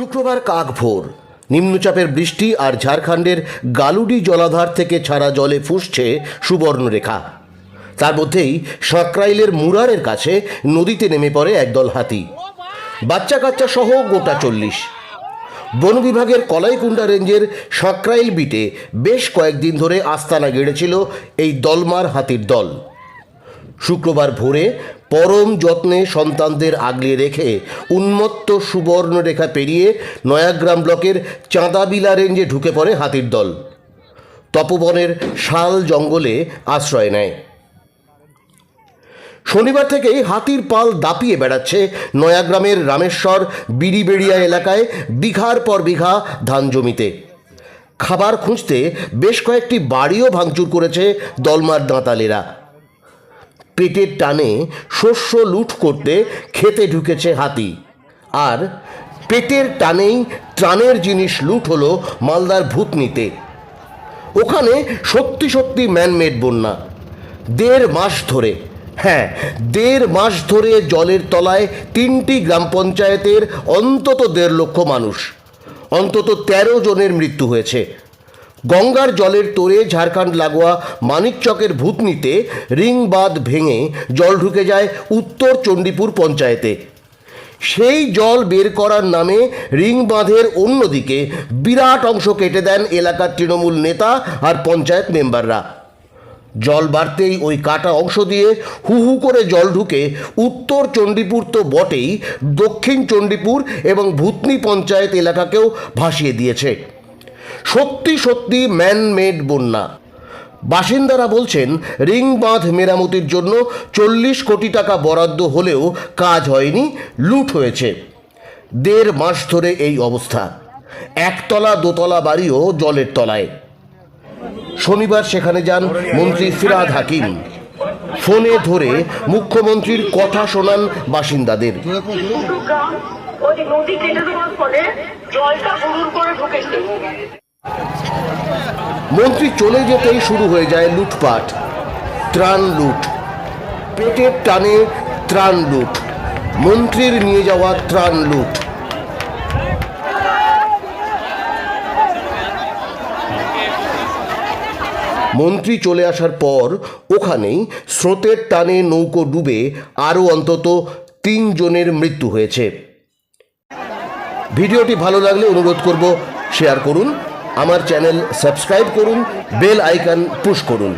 শুক্রবার কাকভোর। নিম্নচাপের বৃষ্টি আর ঝাড়খণ্ডের গালুডি জলাধার থেকে ছাড়া জলে ফুসছে সুবর্ণরেখা। তার মধ্যেই সাঁকরাইলের মুরারের কাছে নদীতে নেমে পড়ে একদল হাতি। বাচ্চা কাচ্চা সহ গোটা চল্লিশ। বন বিভাগের কলাইকুণ্ডা রেঞ্জের সাঁকরাইল বিটে বেশ কয়েকদিন ধরে আস্তানা গেড়েছিল এই দলমার হাতির দল। শুক্রবার ভোরে পরম যত্নে সন্তানদের আগলে রেখে উন্মত্ত সুবর্ণরেখা পেরিয়ে নয়াগ্রাম ব্লকের চাঁদাবিলা রেঞ্জে ঢুকে পড়ে হাতির দল। তপবনের শাল জঙ্গলে আশ্রয় নেয়। শনিবার থেকেই হাতির পাল দাপিয়ে বেড়াচ্ছে নয়াগ্রামের রামেশ্বর বিড়িবেড়িয়া এলাকায় বিঘার পর বিঘা ধান জমিতে। খাবার খুঁজতে বেশ কয়েকটি বাড়িও ভাঙচুর করেছে দলমার দাঁতালেরা। পেটের টানে শস্য লুট করতে খেতে ঢুকেছে হাতি। আর পেটের টানেই ত্রাণের জিনিস লুট হলো মালদার ভূতনিতে। ওখানে সত্যি সত্যি ম্যানমেড বন্যা। দেড় মাস ধরে হ্যাঁ দেড় মাস ধরে জলের তলায় তিনটি গ্রাম পঞ্চায়েতের অন্তত দেড় লক্ষ মানুষ। অন্তত তেরো জনের মৃত্যু হয়েছে। গঙ্গার জলের তোরে ঝাড়খণ্ড লাগোয়া মানিকচকের ভূতনিতে রিং বাঁধ ভেঙে জল ঢুকে যায় উত্তর চণ্ডীপুর পঞ্চায়েতে। সেই জল বের করার নামে রিং বাঁধের অন্যদিকে বিরাট অংশ কেটে দেন এলাকার তৃণমূল নেতা আর পঞ্চায়েত মেম্বাররা। জল বাড়তেই ওই কাটা অংশ দিয়ে হু হু করে জল ঢুকে উত্তর চণ্ডীপুর তো বটেই, দক্ষিণ চণ্ডীপুর এবং ভূতনি পঞ্চায়েত এলাকাকেও ভাসিয়ে দিয়েছে। সত্যি সত্যি ম্যানমেড বন্যা। বাসিন্দারা বলছেন রিং বাঁধ মেরামতির জন্য চল্লিশ কোটি টাকা বরাদ্দ হলেও কাজ হয়নি, লুট হয়েছে। দেড় মাস ধরে এই অবস্থা। একতলা দোতলা বাড়িও জলের তলায়। শনিবার সেখানে যান মন্ত্রী ফিরাদ হাকিম। ফোনে ধরে মুখ্যমন্ত্রীর কথা শোনান বাসিন্দাদের। ওই নদী কেটে দেওয়ার ফলে জলটা করে ঢুকেছে। মন্ত্রী চলে যেতেই শুরু হয়ে যায় লুটপাট। ত্রাণ লুট। পেটের টানে ত্রাণ লুট। মন্ত্রীর নিয়ে যাওয়া ত্রাণ লুট। মন্ত্রী চলে আসার পর ওখানেই স্রোতের টানে নৌকো ডুবে আরও অন্তত তিনজনের মৃত্যু হয়েছে। ভিডিওটি ভালো লাগলে অনুরোধ করব শেয়ার করুন। আমার চ্যানেল সাবস্ক্রাইব করুন বেল আইকন পুশ করুন।